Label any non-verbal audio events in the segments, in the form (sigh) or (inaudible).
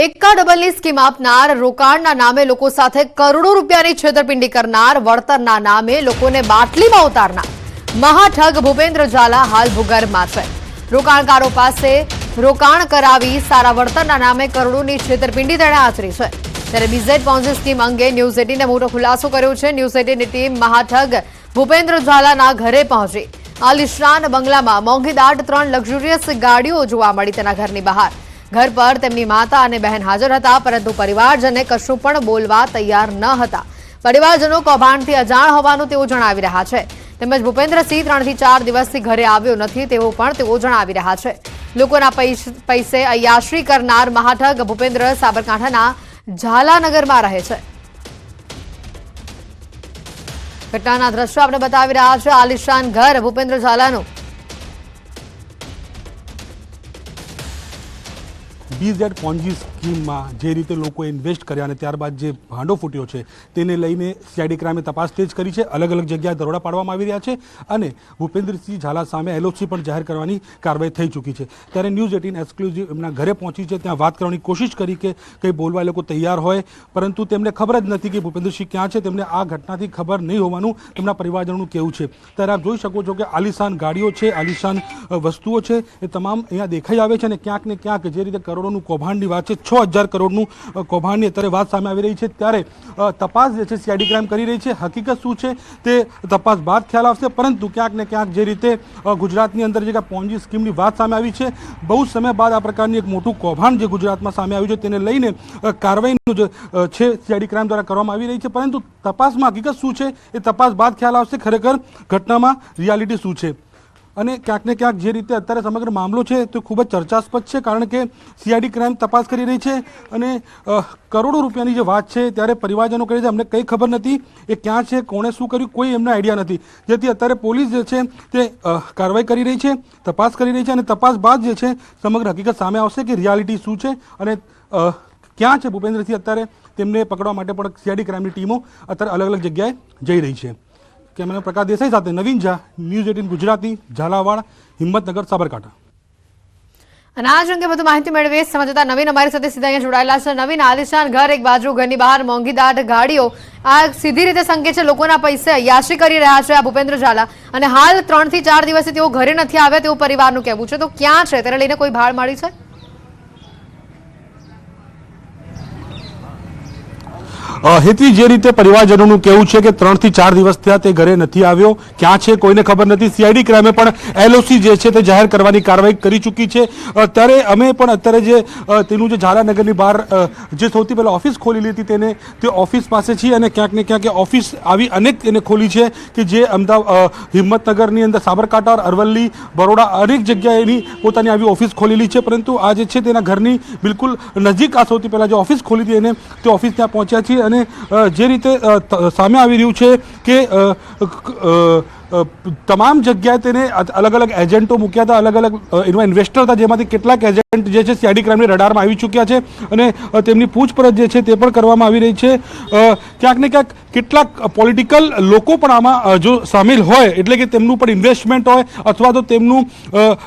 એકા ડબલની સ્કીમ આપનાર રોકાણના નામે લોકો સાથે કરોડો રૂપિયાની છેતરપિંડી કરનાર વળતરના નામે લોકોને બાટલીમાં ઉતારનાર. મહાઠગ ભૂપેન્દ્ર ઝાલા હાલ ભૂગર્ભમાં છે. રોકાણકારો પાસે રોકાણ કરાવી સારા વળતરના નામે કરોડોની છેતરપિંડી તેણે આચરી છે. ત્યારે બીઝેડ પોન્ઝી સ્કીમ અંગે ન્યૂઝ એટીને મોટો ખુલાસો કર્યો છે. ન્યૂઝ એટીની ટીમ મહાઠગ ભૂપેન્દ્ર ઝાલાના ઘરે પહોંચી. આલિશાન બંગલામાં મોંઘીદાટ ત્રણ લક્ઝુરિયસ ગાડીઓ જોવા મળી તેના ઘરની બહાર. ઘર પર તેમની માતા અને બહેન હાજર હતા, પરંતુ પરિવારજને કશું પણ બોલવા તૈયાર ન હતા. પરિવારજનો કૌભાંડથી અજાણ હોવાનું તેઓ જણાવી રહ્યા છે. તેમજ ભૂપેન્દ્રસિંહ ત્રણથી ચાર દિવસથી ઘરે આવ્યો નથી તેવું પણ તેઓ જણાવી રહ્યા છે. લોકોના પૈસ- અયાશ્રી કરનાર મહાઠગ ભૂપેન્દ્ર સાબરકાંઠાના ઝાલાનગરમાં રહે છે. ઘટનાના દ્રશ્યો આપણે બતાવી રહ્યા છે. આલિશાન ઘર ભૂપેન્દ્ર ઝાલાનું બીઝેડ પોન્જી સ્કીમમાં જે રીતે લોકોએ ઇન્વેસ્ટ કર્યા અને ત્યારબાદ જે ભાંડો ફૂટ્યો છે, તેને લઈને સીઆઈડી ક્રાઇમે તપાસ તેજ કરી છે. અલગ અલગ જગ્યાએ દરોડા પાડવામાં આવી રહ્યા છે અને ભૂપેન્દ્રસિંહ ઝાલા સામે એલઓસી પણ જાહેર કરવાની કાર્યવાહી થઈ ચૂકી છે. ત્યારે ન્યૂઝ એટીન એક્સક્લુઝિવ એમના ઘરે પહોંચી છે. ત્યાં વાત કરવાની કોશિશ કરી કે કંઈ બોલવા એ લોકો તૈયાર હોય, પરંતુ તેમને ખબર જ નથી કે ભૂપેન્દ્રસિંહ ક્યાં છે. તેમને આ ઘટનાથી ખબર નહીં હોવાનું તેમના પરિવારજનોનું કહેવું છે. ત્યારે આપ જોઈ શકો છો કે આલિશાન ગાડીઓ છે, આલિશાન વસ્તુઓ છે. એ તમામ અહીંયા દેખાઈ આવે છે અને ક્યાંક ને ક્યાંક જે રીતે કરોડોનું કૌભાંડની વાત છે, છ હજાર કરોડનું કૌભાંડની અત્યારે વાત સામે આવી રહી છે. ત્યારે તપાસ જે છે સીઆઈડી ક્રાઇમ કરી રહી છે. હકીકત શું છે? તે તપાસ બાદ ખ્યાલ આવશે, પરંતુ ક્યાંક ને ક્યાંક જે રીતે ગુજરાતની અંદર જે પોન્જી સ્કીમની વાત સામે આવી છે, બહુ સમય બાદ આ પ્રકારની એક મોટું કૌભાંડ જે ગુજરાતમાં સામે આવ્યું છે, તેને લઈને કાર્યવાહીનું જે છે સીઆઈડી ક્રાઇમ દ્વારા કરવામાં આવી રહી છે. પરંતુ તપાસમાં હકીકત શું છે? એ તપાસ બાદ ખ્યાલ આવશે. ખરેખર ઘટનામાં રિયાલિટી શું છે? અને ક્યાંક ને ક્યાંક જે રીતે અત્યારે સમગ્ર મામલો છે તે ખૂબ જ ચર્ચાસ્પદ છે, કારણ કે સીઆઈડી ક્રાઇમ તપાસ કરી રહી છે અને કરોડો રૂપિયાની જે વાત છે ત્યારે પરિવારજનો કહે છે, અમને કંઈ ખબર નથી એ ક્યાં છે, કોણે શું કર્યું, કોઈ એમને આઈડિયા નથી. જેથી અત્યારે પોલીસ જે છે તે કાર્યવાહી કરી રહી છે, તપાસ કરી રહી છે અને તપાસ બાદ જે છે સમગ્ર હકીકત સામે આવશે કે રિયાલિટી શું છે અને ક્યાં છે ભૂપેન્દ્રસિંહ અત્યારે તેમને પકડવા માટે પણ સીઆઈડી ક્રાઇમની ટીમો અત્યારે અલગ અલગ જગ્યાએ જઈ રહી છે. કેમેરા પ્રકાશ દેસાઈ સાથે નવીન ઝા, ન્યૂઝ એટીન ગુજરાતી, ઝાલાવાડ, હિંમતનગર, સાબરકાંઠા. અને આ જ અંગે વધુ માહિતી મેળવીએ સમજતા નવીન અમારી સાથે સીધા અહીંયા જોડાયેલા છે. નવીન આલિશાન ઘર, એક બાજુ ઘરની બહાર, મોંઘી દાઢ, ગાડીઓ. આ સીધી રીતે સંકેત છે, લોકોના પૈસે યાશી કરી રહ્યા છે આ ભૂપેન્દ્ર ઝાલા. અને હાલ ત્રણથી ચાર દિવસથી તેઓ ઘરે નથી આવ્યા તેવું પરિવારનું કહેવું છે. તો ક્યાં છે? તેને લઈને કોઈ ભાળ મળી છે? હેતવી જે રીતે પરિવારજનોનું કહેવું છે કે ત્રણથી ચાર દિવસ થયા તે ઘરે નથી આવ્યો, ક્યાં છે કોઈને ખબર નથી. સીઆઈડી ક્રાઇમે પણ એલઓસી જે છે તે જાહેર કરવાની કાર્યવાહી કરી ચૂકી છે. ત્યારે અમે પણ અત્યારે જે તેનું જે ઝાલાનગરની બહાર જે સૌથી પહેલાં ઓફિસ ખોલી હતી તેને, તે ઓફિસ પાસે છીએ અને ક્યાંક ને ક્યાંક ઓફિસ આવી અનેક એને ખોલી છે કે જે અમદાવાદ હિંમતનગરની અંદર સાબરકાંઠા, અરવલ્લી, બરોડા અનેક જગ્યાએ એની પોતાની આવી ઓફિસ ખોલેલી છે. પરંતુ આ જે છે તેના ઘરની બિલકુલ નજીક આ સૌથી પહેલાં જે ઓફિસ ખોલી હતી એને, તે ઓફિસ ત્યાં પહોંચ્યા છીએ અને જે રીતે સામે આવી રહ્યું છે કે તમામ જગ્યાએ તેને અલગ અલગ એજન્ટો મૂક્યા હતા અલગ અલગ એમાં ઇન્વેસ્ટર હતા, જેમાંથી કેટલાક એજન્ટ જે છે સીઆઈડી ક્રાઇમની રડારમાં આવી ચૂક્યા છે અને તેમની પૂછપરછ જે છે તે પણ કરવામાં આવી રહી છે. ક્યાંક ને ક્યાંક કેટલાક પોલિટિકલ લોકો પણ આમાં જો સામેલ હોય, એટલે કે તેમનું પણ ઇન્વેસ્ટમેન્ટ હોય, અથવા તો તેમનું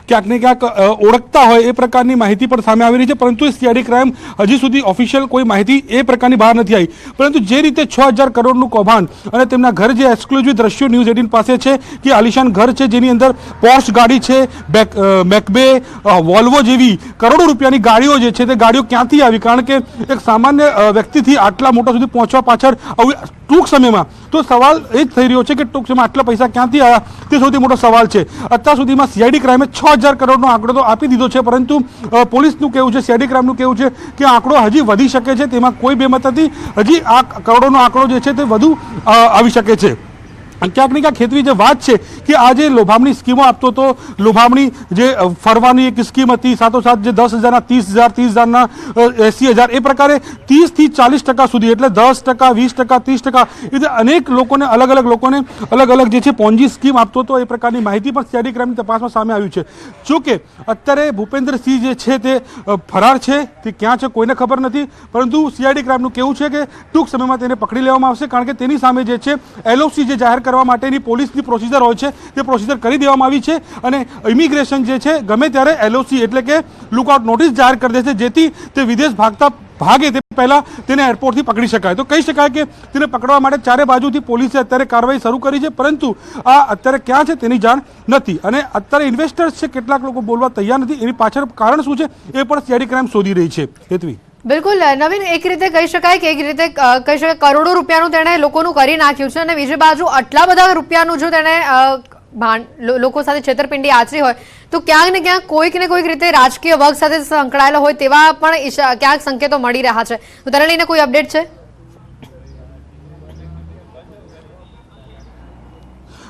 ક્યાંક ને ક્યાંક ઓળખતા હોય, એ પ્રકારની માહિતી પણ સામે આવી રહી છે. પરંતુ સીઆઈડી ક્રાઇમ હજી સુધી ઓફિશિયલ કોઈ માહિતી એ પ્રકારની બહાર નથી આવી. પરંતુ જે રીતે છ હજાર કરોડનું કૌભાંડ અને તેમના ઘર જે એક્સક્લુઝિવ દ્રશ્યો ન્યૂઝ એટીન પાસે છે કે આલિશાન ઘર છે જેની અંદર પોર્શ ગાડી છે મેકબે વોલ્વો જેવી કરોડો રૂપિયાની ગાડીઓ જે છે તે ગાડીઓ ક્યાંથી આવી? કારણ કે એક સામાન્ય વ્યક્તિથી આટલા મોટા સુધી પહોંચવા પાછળ આવી ટૂંક સમયમાં તો સવાલ એ જ થઈ રહ્યો છે કે ટૂંક સમયમાં આટલા પૈસા ક્યાંથી આવ્યા? તે સૌથી મોટો સવાલ છે. અત્યાર સુધીમાં સીઆઈડી ક્રાઇમે છ હજાર કરોડનો આંકડો તો આપી દીધો છે, પરંતુ પોલીસનું કેવું છે સીઆઈડી ક્રાઇમનું કેવું છે કે આંકડો હજી વધી શકે છે, તેમાં કોઈ બેમત નથી. હજી આ કરોડોનો આંકડો જે છે તે વધુ આવી શકે છે. ક્યાંક ને ક્યાંક ખેતવી જે વાત છે કે આ જે લોભામણી સ્કીમો આપતો હતો લોભામણી જે ફરવાની એક સ્કીમ હતી, સાથોસાથ જે દસ હજારના, ત્રીસ હજાર, ત્રીસ હજારના એસી હજાર, એ પ્રકારે ત્રીસથી ચાલીસ ટકા સુધી, એટલે દસ ટકા, વીસ ટકા, ત્રીસ ટકા, એ અનેક લોકોને, અલગ અલગ લોકોને, અલગ અલગ જે છે પોન્જી સ્કીમ આપતો હતો એ પ્રકારની માહિતી પણ સીઆઈડી ક્રાઇમની તપાસમાં સામે આવ્યું છે. જોકે અત્યારે ભૂપેન્દ્રસિંહ જે છે તે ફરાર છે, તે ક્યાં છે કોઈને ખબર નથી, પરંતુ સીઆઈડી ક્રાઇમનું કેવું છે કે ટૂંક સમયમાં તેને પકડી લેવામાં આવશે, કારણ કે તેની સામે જે છે એલઓસી જે જાહેર કરવામાં કરવા માટેની પોલીસની પ્રોસિજર હોય છે, તે પ્રોસિજર કરી દેવામાં આવી છે અને ઇમિગ્રેશન જે છે, ગમે ત્યારે એલઓસી એટલે કે લુકઆઉટ નોટિસ જાહેર કરી દે છે, જેથી તે વિદેશ ભાગતા ભાગે તે પહેલાં તેને એરપોર્ટથી પકડી શકાય. તો કહી શકાય કે તેને પકડવા માટે ચારે બાજુથી પોલીસે અત્યારે કાર્યવાહી શરૂ કરી છે, પરંતુ આ અત્યારે ક્યાં છે તેની જાણ નથી. અને અત્યારે ઇન્વેસ્ટર્સ છે, કેટલાક લોકો બોલવા તૈયાર નથી. એની પાછળ કારણ શું છે, એ પણ સીઆઈડી ક્રાઇમ શોધી રહી છે. હેતવી. બિલકુલ, નવીન એક રીતે કહી શકાય કે એક રીતે કહી શકાય કરોડો રૂપિયાનું તેણે લોકોનું કરી નાખ્યું છે અને બીજી બાજુ આટલા બધા રૂપિયાનું જો તેણે લોકો સાથે છેતરપિંડી આચરી હોય, તો ક્યાંક ને ક્યાંક કોઈક ને કોઈક રીતે રાજકીય વર્ગ સાથે સંકળાયેલો હોય તેવા પણ ક્યાંક સંકેતો મળી રહ્યા છે. તો તેને લઈને કોઈ અપડેટ છે?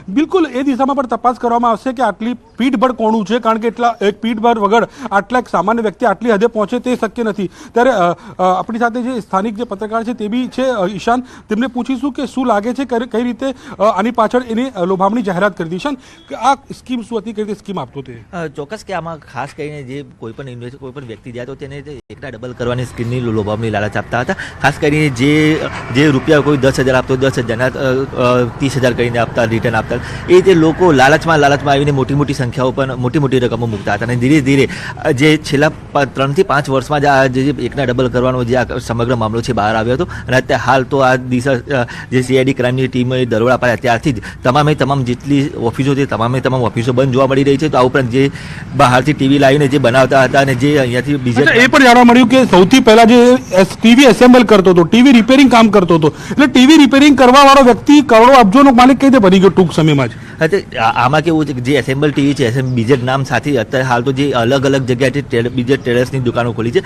બિલકુલ, એ દિશામાં પણ તપાસ કરવામાં આવશે કે આટલી પીઠબળ કોણું છે, કારણ કે એટલા, એક પીઠબળ વગર આટલા એક સામાન્ય વ્યક્તિ આટલી હદે પહોંચે તે શક્ય નથી. ત્યારે આપણી સાથે જે સ્થાનિક જે પત્રકાર છે તે બી છે ઈશાન, તેમને પૂછીશું કે શું લાગે છે કઈ રીતે આની પાછળ એની લોભામણી જાહેરાત કરી દીશન કે આ સ્કીમ શું હતી, કઈ રીતે સ્કીમ આપતો તે? ચોક્કસ કે આમાં ખાસ કરીને જે કોઈ પણ ઇન્વેસ્ટ કોઈ પણ વ્યક્તિ જાય તો તેને એકટા ડબલ કરવાની સ્કીમની લોભામની લાલચ આપતા હતા. ખાસ કરીને જે જે રૂપિયા કોઈ દસ હજાર આપતો દસ હજારના ત્રીસ હજાર કરીને આપતા રિટર્ન આપતા એ જે લોકો લાલચમાં લાલચમાં આવીને મોટી મોટી સંખ્યાઓ પણ, મોટી મોટી રકમો મૂકતા હતા. અને ધીરે ધીરે જે છેલ્લા ત્રણથી પાંચ વર્ષમાં જ આ, જે એકના ડબલ કરવાનો જે આ સમગ્ર મામલો છે, બહાર આવ્યો હતો. અને અત્યારે હાલ તો આ દિશા જે સીઆઈડી ક્રાઇમની ટીમે દરોડા પાડ્યા. ત્યારથી જ તમામે તમામ જેટલી ઓફિસો છે, તમામે તમામ ઓફિસો બંધ જોવા મળી રહી છે. તો આ ઉપરાંત જે બહારથી ટીવી લાવીને જે બનાવતા હતા અને જે અહીંયાથી બીજા એ પણ જાણવા મળ્યું કે સૌથી પહેલા જે ટીવી એસેમ્બલ કરતો હતો, ટીવી રિપેરિંગ કામ કરતો હતો. એટલે ટીવી રિપેરિંગ કરવા વાળો વ્યક્તિ કરોડો અબજોનો માલિક કઈ રીતે બની ગયો ટૂંક સમયમાં જ. તે આમાં કેવું છે કે જે એસેમ્બલ ટીવી છે એસેમ્બલ બીજે નામ સાથે અત્યારે હાલ તો જે અલગ અલગ જગ્યાએથી ટેલ- બીજે ટેરેસની દુકાનો ખોલી છે.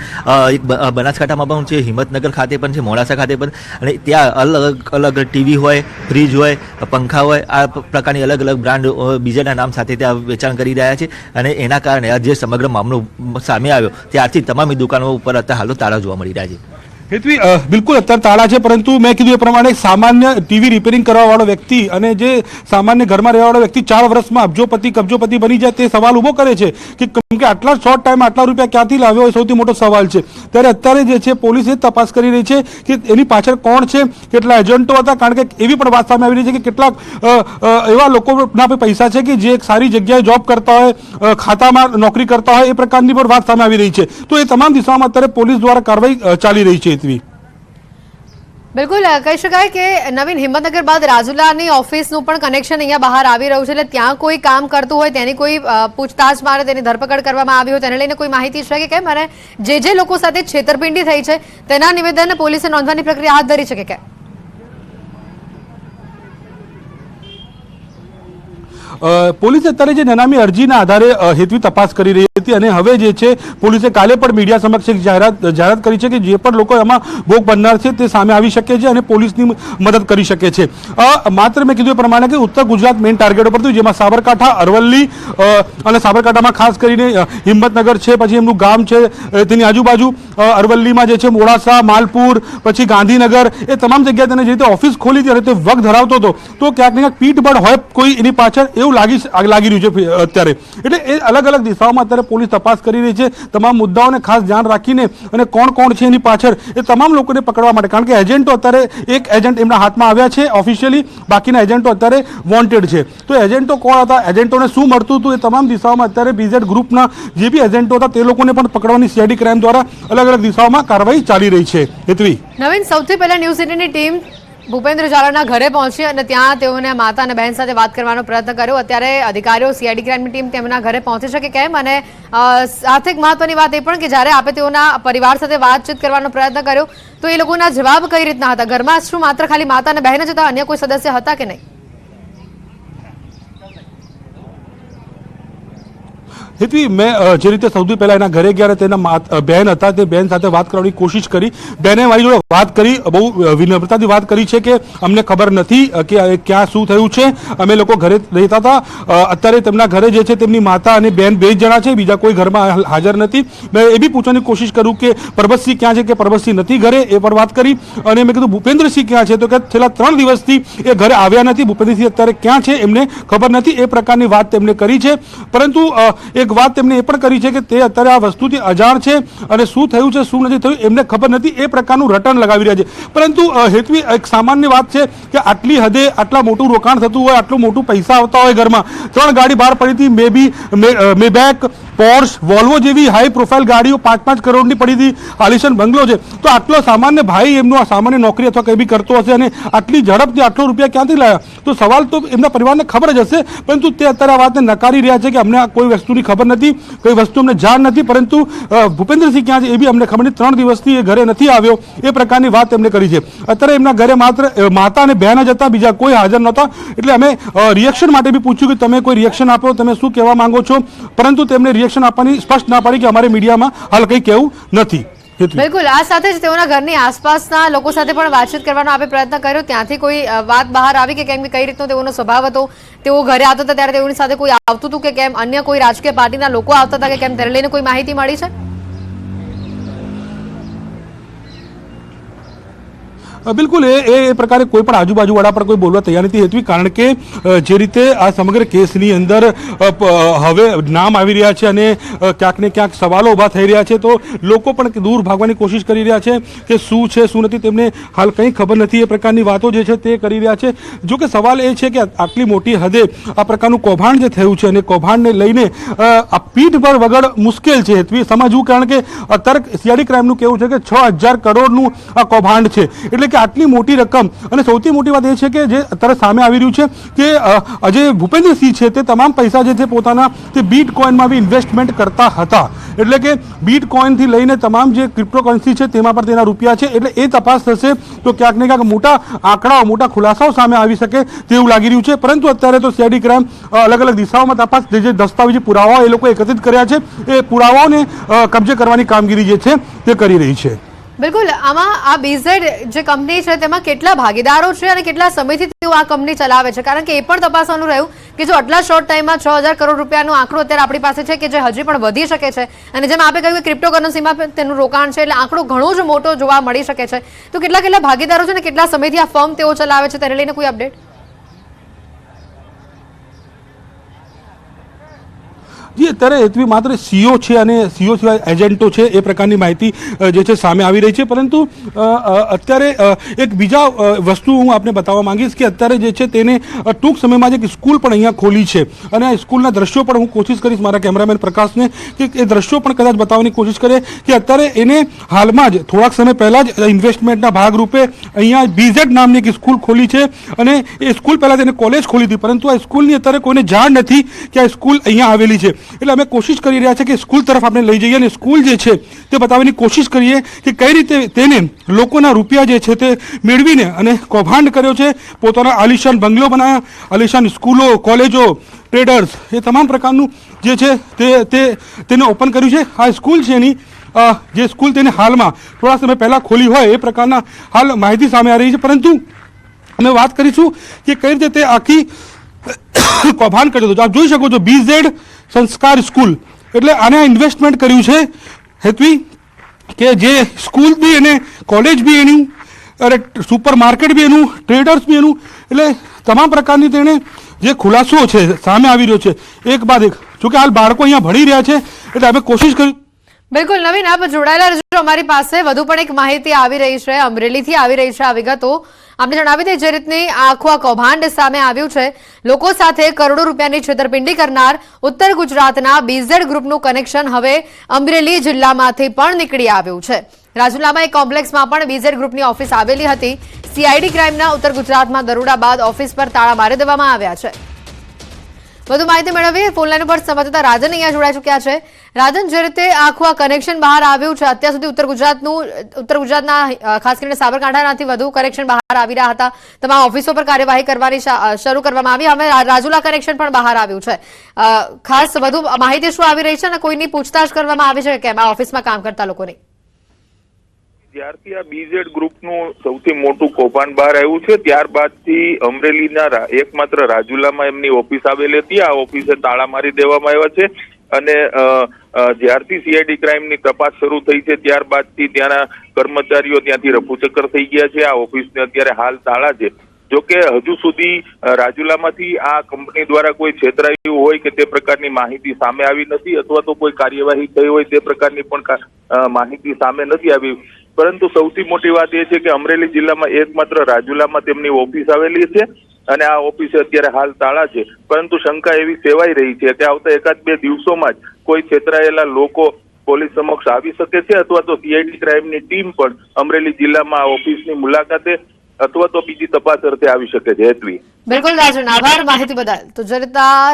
એક બનાસકાંઠામાં પણ છે, હિંમતનગર ખાતે પણ છે, મોડાસા ખાતે પણ. અને ત્યાં અલગ અલગ ટીવી હોય ફ્રીજ હોય, પંખા હોય, આ પ્રકારની અલગ અલગ બ્રાન્ડ બીજાના નામ સાથે ત્યાં વેચાણ કરી રહ્યા છે. અને એના કારણે આ જે સમગ્ર મામલો સામે આવ્યો, ત્યારથી તમામ દુકાનો ઉપર અત્યારે હાલ તો તાળા જોવા મળી રહ્યા છે. હેતવી બિલકુલ અત્યારે તાળા છે, પરંતુ મેં કીધું એ પ્રમાણે સામાન્ય ટીવી રિપેરિંગ કરવાવાળો વ્યક્તિ અને જે સામાન્ય ઘરમાં રહેવાવાળો વ્યક્તિ ચાર વર્ષમાં અબજોપતિ, કબજોપતિ બની જાય તે સવાલ ઊભો કરે છે કે કેમ કે આટલા શોર્ટ ટાઈમ આટલા રૂપિયા ક્યાંથી લાવ્યો એ સૌથી મોટો સવાલ છે. ત્યારે અત્યારે જે છે, પોલીસ એ તપાસ કરી રહી છે કે એની પાછળ કોણ છે, કેટલા એજન્ટો હતા, કારણ કે એવી પણ વાત સામે આવી રહી છે કે કેટલાક એવા લોકોના પૈસા છે કે જે એક સારી જગ્યાએ જોબ કરતા હોય ખાતામાં નોકરી કરતા હોય એ પ્રકારની પણ વાત સામે આવી રહી છે. તો એ તમામ દિશામાં અત્યારે પોલીસ દ્વારા કાર્યવાહી ચાલી રહી છે. હેતવી બિલકુલ કહી શકાય કે નવીન હિંમતનગર બાદ રાજુલાની ઓફિસનું પણ કનેક્શન અહીંયા બહાર આવી રહ્યું છે. એટલે ત્યાં કોઈ કામ કરતું હોય, તેની કોઈ પૂછતાછ મારે, તેની ધરપકડ કરવામાં આવી હોય, તેને લઈને કોઈ માહિતી છે કે કેમ? અને જે જે લોકો સાથે છેતરપિંડી થઈ છે, તેના નિવેદન પોલીસે નોંધવાની પ્રક્રિયા હાથ ધરી છે કે કેમ? પોલીસે અત્યારે જે નનામી અરજીના આધારે હેતવી તપાસ કરી રહી હતી અને હવે જે છે, પોલીસે કાલે પણ મીડિયા સમક્ષ એક જાહેરાત જાહેરાત કરી છે કે જે પણ લોકો એમાં ભોગ બનનાર છે તે સામે આવી શકે છે અને પોલીસની મદદ કરી શકે છે. માત્ર મેં કીધું એ પ્રમાણે કે ઉત્તર ગુજરાત મેઇન ટાર્ગેટ ઉપર થયું જેમાં સાબરકાંઠા, અરવલ્લી અને સાબરકાંઠામાં ખાસ કરીને હિંમતનગર છે, પછી એમનું ગામ છે તેની આજુબાજુ અરવલ્લીમાં જે છે, મોડાસા, માલપુર, પછી ગાંધીનગર, એ તમામ જગ્યાએ તેને જે રીતે ઓફિસ ખોલી હતી અને તે વગ ધરાવતો હતો, તો ક્યાંક ને ક્યાંક પીઠબળ હોય કોઈ એની પાછળ એવું લાગી લાગી રહ્યું છે અત્યારે. એટલે એ અલગ અલગ દિશાઓમાં અત્યારે પોલીસ તપાસ કરી રહી છે. તમામ મુદ્દાઓને ખાસ ધ્યાન રાખીને અને કોણ કોણ છે એની પાછળ એ તમામ લોકોને પકડવા માટે. કારણ કે એજન્ટો અત્યારે એક એજન્ટ એમના હાથમાં આવ્યા છે ઓફિશિયલી. બાકીના એજન્ટો અત્યારે વોન્ટેડ છે. તો એજન્ટો કોણ હતા? એજન્ટોને શું મળતું હતું? એ તમામ દિશાઓમાં અત્યારે બીઝેડ ગ્રુપના જે બી એજન્ટો હતા તે લોકોને પણ પકડવાની સીઆઈડી ક્રાઇમ દ્વારા અલગ અલગ દિશાઓમાં કાર્યવાહી ચાલી રહી છે. હેતવી. નવીન, સૌથી પહેલા ન્યૂઝ એટીનની ટીમ ભૂપેન્દ્ર ઝાલાના ઘરે પહોંચી અને ત્યાં તેઓને માતા અને બહેન સાથે વાત કરવાનો પ્રયત્ન કર્યો. અત્યારે અધિકારીઓ સીઆઈડી ક્રાઇમની ટીમ તેમના ઘરે પહોંચી શકે કેમ? અને સાથે મહત્વની વાત એ પણ કે જ્યારે આપે તેઓના પરિવાર સાથે વાતચીત કરવાનો પ્રયત્ન કર્યો, તો એ લોકોના જવાબ કઈ રીતના હતા? ઘરમાં શું માત્ર ખાલી માતા અને બહેન જ હતા? અન્ય કોઈ સદસ્ય હતા કે નહીં? હેતવી મેં જે રીતે સૌથી પહેલા એના ઘરે ગયા અને તેના બહેન હતા તે બહેન સાથે વાત કરવાની કોશિશ કરી. બહેને મારી જોડે વાત કરી બહુ વિનમ્રતાથી વાત કરી છે કે અમને ખબર નથી કે ક્યાં શું થયું છે. અમે લોકો ઘરે રહેતા હતા. અત્યારે તેમના ઘરે જે છે તેમની માતા અને બહેન બે જણા છે બીજા કોઈ ઘરમાં હાજર નથી. મેં એ બી પૂછવાની કોશિશ કરું કે પરબતસિંહ ક્યાં છે કે પરબતસિંહ નથી ઘરે એ પણ વાત કરી. અને મેં કીધું ભૂપેન્દ્રસિંહ ક્યાં છે? તો કે છેલ્લા ત્રણ દિવસથી એ ઘરે આવ્યા નથી. ભૂપેન્દ્રસિંહ અત્યારે ક્યાં છે? એમને ખબર નથી. એ પ્રકારની વાત તેમણે કરી છે. પરંતુ અ, એક વાત તેમણે એ પણ કરી છે કે તે અત્યારે આ વસ્તુથી અજાણ છે અને શું થયું છે, શું નથી થયું, એમને ખબર નથી, એ પ્રકારનું રટણ લગાવી રહ્યા છે. પરંતુ હેતવી એક સામાન્ય વાત છે કે આટલી હદે આટલા મોટું રોકાણ થતું હોય, આટલું મોટું પૈસા આવતા હોય ઘરમાં, ત્રણ ગાડી બહાર પડી હતી, મે બી, મે બેક પોર્શ, વોલ્વો જેવી હાઈ પ્રોફાઇલ ગાડીઓ પાંચ પાંચ કરોડની પડી હતી, આલિશન બંગલો છે. તો આટલો સામાન્ય ભાઈ એમનો આ સામાન્ય નોકરી અથવા કંઈ બી કરતો હશે અને આટલી ઝડપથી આટલો રૂપિયા ક્યાંથી લાવ્યા તો સવાલ તો એમના પરિવારને ખબર જ હશે, પરંતુ તે અત્યારે આ વાતને નકારી રહ્યા છે કે અમને કોઈ વસ્તુની ખબર નથી, કોઈ વસ્તુ અમને જાણ નથી, પરંતુ ભૂપેન્દ્રસિંહ ક્યાં છે એ બી અમને ખબર નથી. ત્રણ દિવસથી એ ઘરે નથી આવ્યો. એ પ્રકારની વાત એમણે કરી છે. અત્યારે એમના ઘરે માત્ર માતા અને બહેન જ હતા, બીજા કોઈ હાજર નહોતા. એટલે અમે રિએક્શન માટે બી પૂછ્યું કે તમે કોઈ રિએક્શન આપો, તમે શું કહેવા માંગો છો? પરંતુ તેમણે રિએક્શન આપવાની સ્પષ્ટ ના પાડી કે અમારે મીડિયામાં હાલ કંઈ કહેવું નથી. બિલકુલ, આ સાથે જ તેઓના ઘરની આસપાસના લોકો સાથે પણ વાતચીત કરવાનો આપણે પ્રયત્ન કર્યો. ત્યાંથી કોઈ વાત બહાર આવી કે કેમ કે કઈ રીતનો તેઓનો સ્વભાવ હતો, તેઓ ઘરે આવતા હતા ત્યારે તેઓની સાથે કોઈ આવતું હતું કે કેમ? અન્ય કોઈ રાજકીય પાર્ટીના લોકો આવતા હતા કે કેમ? તેને લઈને કોઈ માહિતી મળી છે? બિલકુલ, એ એ પ્રકારે કોઈ પણ આજુબાજુવાળા પર કોઈ બોલવા તૈયાર નથી હેતવી કારણ કે જે રીતે આ સમગ્ર કેસની અંદર હવે નામ આવી રહ્યા છે અને ક્યાંક ને ક્યાંક સવાલો ઊભા થઈ રહ્યા છે, તો લોકો પણ દૂર ભાગવાની કોશિશ કરી રહ્યા છે કે શું છે, શું નથી, તેમને હાલ કંઈ ખબર નથી એ પ્રકારની વાતો જે છે તે કરી રહ્યા છે. જો કે સવાલ એ છે કે આટલી મોટી હદે આ પ્રકારનું કૌભાંડ જે થયું છે અને કૌભાંડને લઈને આ પીઠ પર વગર મુશ્કેલ છે હેતવી સમજવું, કારણ કે અત્યારે સીઆઈડી ક્રાઇમનું કેવું છે કે છ હજાર કરોડનું આ કૌભાંડ છે. એટલે કે આટલી મોટી રકમ. અને સૌથી મોટી વાત એ છે કે જે અત્યારે સામે આવી રહ્યું છે કે જે ભૂપેન્દ્રસિંહ છે તે તમામ પૈસા જે છે પોતાના તે બીટ કોઇનમાં બી ઇન્વેસ્ટમેન્ટ કરતા હતા. એટલે કે બીટ કોઈનથી લઈને તમામ જે ક્રિપ્ટોકરન્સી છે તેમાં પણ તેના રૂપિયા છે. એટલે એ તપાસ થશે તો ક્યાંક ને ક્યાંક મોટા આંકડાઓ, મોટા ખુલાસાઓ સામે આવી શકે તેવું લાગી રહ્યું છે. પરંતુ અત્યારે તો સીઆઈડી ક્રાઇમ અલગ અલગ દિશાઓમાં તપાસ, જે દસ્તાવેજી પુરાવાઓ એ લોકો એકત્રિત કર્યા છે, એ પુરાવાઓને કબજે કરવાની કામગીરી જે છે તે કરી રહી છે. બિલકુલ. આમાં આ બીઝેડ જે કંપની છે, તેમાં કેટલા ભાગીદારો છે અને કેટલા સમયથી તેઓ આ કંપની ચલાવે છે? કારણ કે એ પણ તપાસવાનું રહ્યું કે જો આટલા શોર્ટ ટાઈમમાં છ હજાર કરોડ રૂપિયાનો આંકડો અત્યારે આપણી પાસે છે કે જે હજી પણ વધી શકે છે? અને જેમ આપે કહ્યું કે ક્રિપ્ટોકરન્સીમાં તેનું રોકાણ છે, એટલે આંકડો ઘણો જ મોટો જોવા મળી શકે છે. તો કેટલા કેટલા ભાગીદારો છે અને કેટલા સમયથી આ ફર્મ તેઓ ચલાવે છે, તેને લઈને કોઈ અપડેટ જી, અત્યારે એટલી માત્ર સીઓ છે અને સીઓ સિવાય એજન્ટો છે એ પ્રકારની માહિતી જે છે સામે આવી રહી છે. પરંતુ અત્યારે એક બીજા વસ્તુ હું આપને બતાવવા માંગીશ કે અત્યારે જે છે તેને ટૂંક સમયમાં જ એક સ્કૂલ પણ અહીંયા ખોલી છે. અને આ સ્કૂલના દ્રશ્યો પણ હું કોશિશ કરીશ મારા કેમેરામેન પ્રકાશને કે એ દ્રશ્યો પણ કદાચ બતાવવાની કોશિશ કરે કે અત્યારે એને હાલમાં જ, થોડાક સમય પહેલાં જ ઇન્વેસ્ટમેન્ટના ભાગરૂપે અહીંયા બીઝેડ નામની એક સ્કૂલ ખોલી છે. અને એ સ્કૂલ પહેલાં તેને કોલેજ ખોલી હતી. પરંતુ આ સ્કૂલની અત્યારે કોઈને જાણ નથી કે આ સ્કૂલ અહીંયા આવેલી છે. એટલે અમે કોશિશ કરી રહ્યા છે કે સ્કૂલ તરફ આપણે લઈ જઈએ અને સ્કૂલ જે છે તે બતાવવાની કોશિશ કરીએ કે કઈ રીતે તેને લોકોના રૂપિયા જે છે તે મેળવીને અને કૌભાંડ કર્યો છે. પોતાના આલિશાન બંગલો બનાવ્યા આલિશાન સ્કૂલો, કોલેજો, ટ્રેડર્સ, એ તમામ પ્રકારનું જે છે તે તે તેને ઓપન કર્યું છે. આ સ્કૂલ છે એની જે સ્કૂલ તેને હાલમાં થોડા સમય પહેલાં ખોલી હોય એ પ્રકારના હાલ માહિતી સામે આવી રહી છે. પરંતુ અમે વાત કરીશું કે કઈ રીતે તે આખી (coughs) કૌભાંડ કર્યું હતું. આપ જોઈ શકો છો બીઝેડ સંસ્કાર સ્કૂલ. એટલે આને ઇન્વેસ્ટમેન્ટ કર્યું છે હેતવી કે જે સ્કૂલ બી અને કોલેજ બી એની, અરે સુપર માર્કેટ બી એનું ટ્રેડર્સ બી એનું, એટલે તમામ પ્રકારની તેણે જે ખુલાસો છે સામે આવી રહ્યો છે. એક બાદ એક. જોકે હાલ બાળકો અહીંયા ભણી રહ્યા છે, એટલે અમે કોશિશ કરી બિલકુલ, નવીન આપ જોડાયેલા રહેજો અમારી પાસે. વધુ પણ એક માહિતી આવી રહી છે, અમરેલીથી આવી રહી છે આ વિગતો. આપને જણાવી દઈએ, જે રીતની આખું આ કૌભાંડ સામે આવ્યું છે, લોકો સાથે કરોડો રૂપિયાની છેતરપિંડી કરનાર ઉત્તર ગુજરાતના બીઝેડ ગ્રુપનું કનેક્શન હવે અમરેલી જિલ્લામાંથી પણ નીકળી આવ્યું છે. રાજુલામાં એક કોમ્પ્લેક્સમાં પણ બીઝેડ ગ્રુપની ઓફિસ આવેલી હતી. સીઆઈડી ક્રાઇમના ઉત્તર ગુજરાતમાં દરોડા બાદ ઓફિસ પર તાળા મારી દેવામાં આવ્યા છે. વધુ માહિતી મેળવીએ. ફોનલાઈન પર સંવાદદાતા રાજન અહીંયા જોડાઈ ચૂક્યા છે. રાજન, જે રીતે આખું આ કનેક્શન બહાર આવ્યું છે, અત્યાર સુધી ઉત્તર ગુજરાતનું, ઉત્તર ગુજરાતના ખાસ કરીને સાબરકાંઠાનાથી વધુ કનેક્શન બહાર આવી રહ્યા હતા. તમામ ઓફિસો પર કાર્યવાહી કરવાની શરૂ કરવામાં આવી. હવે રાજુલા કનેક્શન પણ બહાર આવ્યું છે. ખાસ વધુ માહિતી શું આવી રહી છે અને કોઈની પૂછતાછ કરવામાં આવી છે? કેમ આ ઓફિસમાં કામ કરતા લોકોની? જ્યારથી આ બીઝેડ ગ્રુપનું સૌથી મોટું કૌભાંડ બહાર આવ્યું છે, ત્યારબાદથી અમરેલીના એકમાત્ર રાજુલામાં એમની ઓફિસ આવેલી હતી. આ ઓફિસે તાળા મારી દેવામાં આવ્યા છે અને જ્યારથી સીઆઈડી ક્રાઇમની તપાસ શરૂ થઈ છે, ત્યારબાદથી ત્યાંના કર્મચારીઓ ત્યાંથી રફુચક્કર થઈ ગયા છે. આ ઓફિસને અત્યારે હાલ તાળા છે. જો કે હજુ સુધી રાજુલામાંથી આ કંપની દ્વારા કોઈ છેતરાયું હોય કે તે પ્રકારની માહિતી સામે આવી નથી, અથવા તો કોઈ કાર્યવાહી થઈ હોય તે પ્રકારની પણ માહિતી સામે નથી આવી. પરંતુ સૌથી મોટી વાત એ છે કે અમરેલી જિલ્લામાં એકમાત્ર રાજુલામાં તેમની ઓફિસ આવેલી છે અને આ ઓફિસે અત્યારે હાલ તાળા છે. પરંતુ શંકા એવી સેવાઈ રહી છે કે આવતા એકાદ બે દિવસોમાં જ કોઈ છેતરાયેલા લોકો પોલીસ સમક્ષ આવી શકે છે અથવા તો સીઆઈડી ક્રાઇમની ટીમ પણ અમરેલી જિલ્લામાં આ ઓફિસની મુલાકાતે અથવા તો બીજી તપાસ અર્થે આવી શકે છે હેતવી બિલકુલ રાજન આભાર માહિતી બદલ. તો જે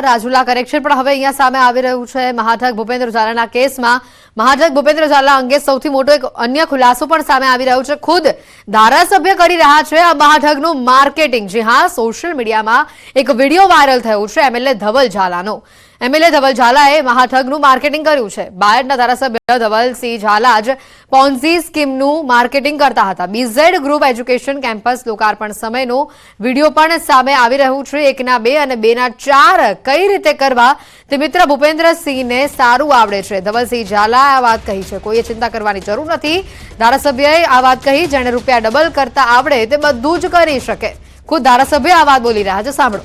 રાજુલા કરેક્શન પણ હવે અહીંયા સામે આવી રહ્યું છે. મહાઠક ભૂપેન્દ્ર ઝાલાના કેસમાં. મહાઠક ભૂપેન્દ્ર ઝાલા અંગે સૌથી મોટો એક અન્ય ખુલાસો પણ સામે આવી રહ્યો છે. ખુદ ધારાસભ્ય કરી રહ્યા છે આ મહાઠગનું માર્કેટિંગ. જી હા, સોશિયલ મીડિયામાં એક વીડિયો વાયરલ થયો છે એમએલએ ધવલ ઝાલાનો. એમએલએ ધવલ ઝાલાએ મહાઠગનું માર્કેટિંગ કર્યું છે. બાયડના ધારાસભ્ય ધવલસિંહ ઝાલા જ પોન્ઝી સ્કીમનું માર્કેટિંગ કરતા હતા. બીઝેડ ગ્રુપ એજ્યુકેશન કેમ્પસ લોકાર્પણ સમયનો વીડિયો પણ સામે આવી રહ્યું છે. એકના બે અને બેના ચાર કઈ રીતે કરવા? તે મિત્ર ભૂપેન્દ્રસિંહને સારું આવડે છે. ધવલસિંહ ઝાલા આ વાત કહી છે. કોઈએ ચિંતા કરવાની જરૂર નથી. ધારાસભ્યએ આ વાત કહી જેને રૂપિયા ડબલ કરતા આવડે તે બધું જ કરી શકે. ખુદ ધારાસભ્ય આ વાત બોલી રહ્યા છે. સાંભળો.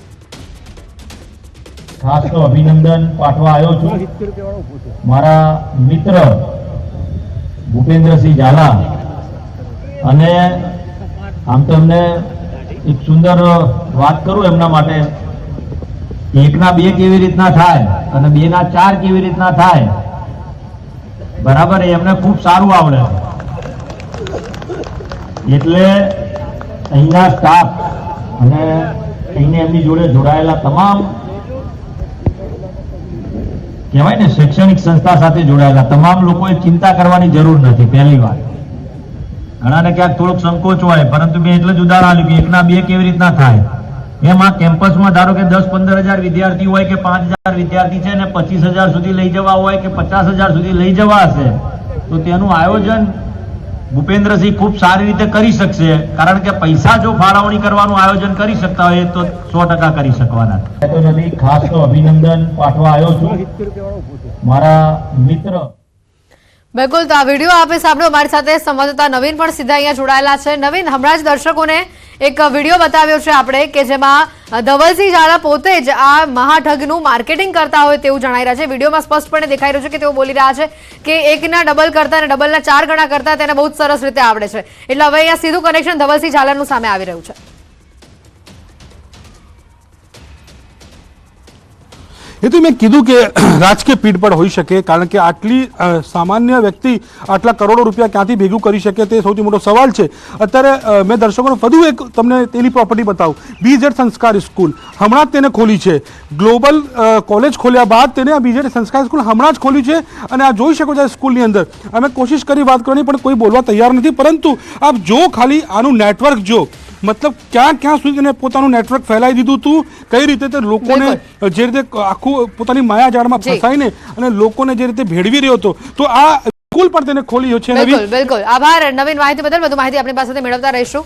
ખાસ અભિનંદન પાઠવા આવ્યો છું. મારા મિત્ર ભૂપેન્દ્રસિંહ ઝાલા અને આમ તો એમને એક સુંદર વાત કરું એમના માટે. એકના બે કેવી રીતના થાય અને બે ના ચાર કેવી રીતના થાય? બરાબર એમને ખૂબ સારું આવડે. એટલે અહીંના સ્ટાફ અને અહીંને એમની જોડે જોડાયેલા તમામ કહેવાય ને શૈક્ષણિક સંસ્થા સાથે જોડાયેલા તમામ લોકોએ ચિંતા કરવાની જરૂર નથી, પહેલી વાત. ઘણાને ક્યાંક થોડોક સંકોચ હોય, પરંતુ મેં એટલે જ ઉદાહરણ આપ્યું એકના બે કેવી રીતના થાય? એમ કેમ્પસમાં ધારો કે દસ પંદર હજાર વિદ્યાર્થી હોય કે પાંચ હજાર વિદ્યાર્થી છે ને પચીસ હજાર સુધી લઈ જવા હોય કે પચાસ હજાર સુધી લઈ જવા હશે, તો તેનું આયોજન ભૂપેન્દ્રસિંહ ખૂબ સારી રીતે કરી શકશે. કારણ કે પૈસા જો ફાળવણી કરવાનું આયોજન કરી શકતા હોય, તો સો ટકા કરી શકવાના. ખાસ તો અભિનંદન પાઠવા આવ્યો છું. મારા મિત્ર બિલકુલ તો આ વીડિયો આપે સાંભળો. મારી સાથે સંવાદદાતા નવીન પણ સીધા અહીંયા જોડાયેલા છે. નવીન, હમણાં જ દર્શકોને એક વીડિયો બતાવ્યો છે આપણે કે જેમાં ધવલસિંહ ઝાલા પોતે જ આ મહાઠગનું માર્કેટિંગ કરતા હોય તેવું જણાઈ રહ્યા છે. વિડીયોમાં સ્પષ્ટપણે દેખાઈ રહ્યું છે કે તેઓ બોલી રહ્યા છે કે એકના ડબલ કરતા અને ડબલના ચાર ગણા કરતા તેને બહુ સરસ રીતે આવડે છે. એટલે હવે અહીંયા સીધું કનેક્શન ધવલસિંહ ઝાલાનું સામે આવી રહ્યું છે. એ તો મેં કીધું કે (clears throat) રાજકીય પીઠ પર હોઈ શકે, કારણ કે આટલી સામાન્ય વ્યક્તિ આટલા કરોડો રૂપિયા ક્યાંથી ભેગું કરી શકે તે સૌથી મોટો સવાલ છે. અત્યારે મેં દર્શકોને વધુ એક તમને તેની પ્રોપર્ટી બતાવું. બીજેડ સંસ્કાર સ્કૂલ. હમણાં જ તેને ખોલી છે. ગ્લોબલ કોલેજ ખોલ્યા બાદ તેને આ બીજેડ સંસ્કાર સ્કૂલ હમણાં જ ખોલી છે અને આ જોઈ શકો છો સ્કૂલની અંદર. અમે કોશિશ કરી વાત કરવાની, પણ કોઈ બોલવા તૈયાર નથી. પરંતુ આપ જો ખાલી આનું નેટવર્ક જો મતલબ ક્યાં ક્યાં સુધી એને પોતાનું નેટવર્ક ફેલાઈ દીધું હતું કઈ રીતે તે લોકોને જે રીતે આખું પોતાની માયાજાળમાં જી. ફસાઈને અને લોકોને જે રીતે ભેળવી રહ્યો હતો તો આ સ્કૂલ પણ તેને ખોલી છે બિલકુલ બિલકુલ. આભાર. નવીન માહિતી બદલ વધુ માહિતી આપણી પાસેથી મેળવતા રહીશું.